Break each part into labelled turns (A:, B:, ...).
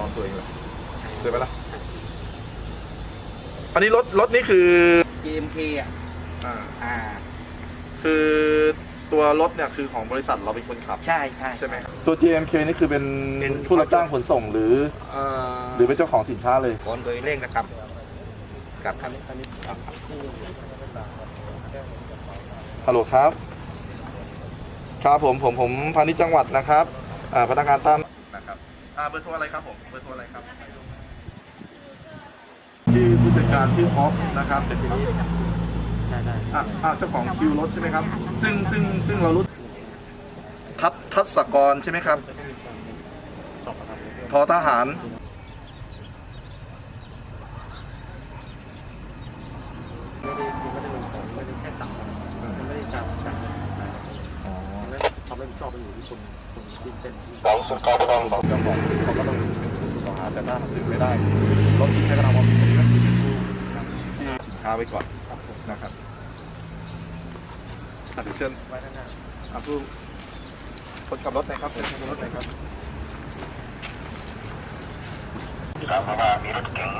A: ลองตัวเองเลยเลยไหมล่ะ อันนี้รถรถนี้คือ
B: GMK อะ
A: อ่า
B: อ่า
A: คือตัวรถเนี่ยคือของบริษัทเราเป็นคนขับ
B: ใช่ใช่
A: ใช่ไหมครับ ตัว GMK นี่คือเป็นผู้รับจ้างขนส่งหรือ หรือเป็นเจ้าของสินค้าเลย
B: ก่อนโดยเร่งกระทำ กับคันนี้คันนี้
A: ฮัลโหลครับ ครับผมผมผมพาณิชย์จังหวัดนะครับอ่าพนักงานต้านนะครับอ่าเบอร์โทรอะไรครับผมเบอร์โทรอะไรครับชื่อผู้จัดการชื่อออฟนะครับ
B: ใช่ใช่
A: อะอะเจ้าของคิวรถใช่ไหมครับ ซึ่งซึ่งซึ่งเรารู้ทัศทัศกรใช่ไหมครับทอทหาร
B: ความรับผิดชอบไปอยู่ที่คนคนที่เป็นที่
A: เจ้าของเขาก็ต้องเป็นผู้ถูกกล่าวหาแต่ถ้าสืบไม่ได้รถที่ใช้กระทำความผิดก็คือเป็นผู้ที่สินค้าไว้ก่อนนะครับอะเดี๋ยวเชิญ
B: ไว้ข้างหน้า
A: อะผู้คนขับรถหนะครับเชิญคนขับรถหน่อยครับ
C: ทราบมาว่ามีรถเก๋ง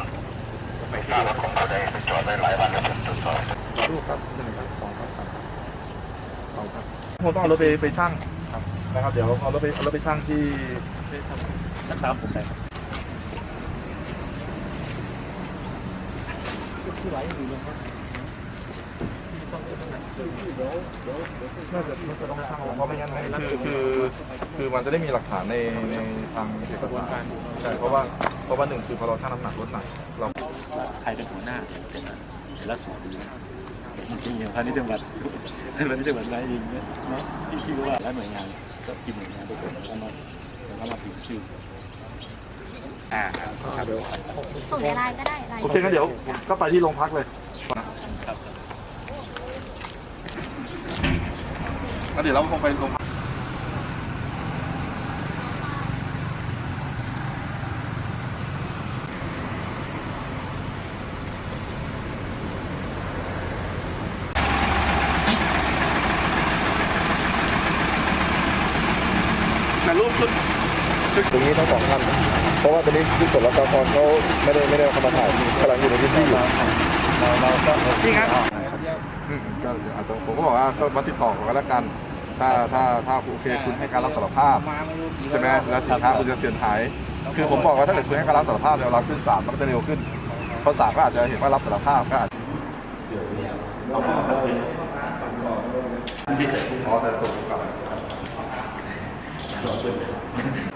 C: ไม่ทราบว่าของผู้ใดไปจอดไว้หลายวันแล้วเป็นตรวจสอบ
A: รูปครับหนึ่งครับสองครับสามครับส องต้องเอารถไปไปช่างครับนะครับ เดี๋ยวเอารถไปเอารถไปช่างที่
B: ได้ทำตามผมไปที่ไว้อยู่นะครับที่ต้องต้องเดี๋ยวเดี๋ยวเดี๋ยว
A: น่าจะน่าจะต้องช่างเพราะไม่งั้นไม่คือคือคือมันจะได้มีหลักฐานในในทางเอ
B: กระบวน
A: สาร
B: การ
A: ใช่เพราะว่าเพราะว่าหนึ่งคือพอเราชั่งน้ำหนักรถหนักเรา
D: ใครเป็นหัวหน้าเป็นเป็นรักษาดี จริงๆอย่างพาณิชย์จังหวัดพาณิชย์จังหวัดไรเองเนี่ยเนาะที่ที่ว่าแล้วหน่วยงานก็กินหน่วยงานทุกคนแล้วก็มาแล้วก็มาถึงชื่อ
B: อ่า
E: ส่งในไลน์ก็ได้ไลน์
A: โอเคงั้นเดี๋ยวผมก็ไปที่โรงพักเลย
D: ครับ
A: งั้นเดี๋ยวเราคงไปโรงพัก แต่รูปชุดตรงนี้ทั้งสองท่านเพราะว่าตอนนี้ที่ส่วนรับกรเขาไม่ได้ไม่ได้เข้ามาถ่ายกำลังอยู่ในพื้นที่อยู่เราเราก็จริงครับอืมก็เดี๋ยวอาจจะผมก็บอกว่าก็มาติดต่อกันแล้วกัน ถ้าถ้าถ้าโอเคคุณให้การรับสารภาพ
B: มาไม่รู้กี่
A: ใช่ไหมแล้วสินค้าคุณจะเสียหาย คือผมบอกว่าถ้าเกิดคุณให้การรับสารภาพเนี่ยเราขึ้นศาลมันก็จะเร็วขึ้นเพราะศาลก็อาจจะเห็นว่ารับสารภาพก็อาจจะอ๋อแต่ผมก ลับ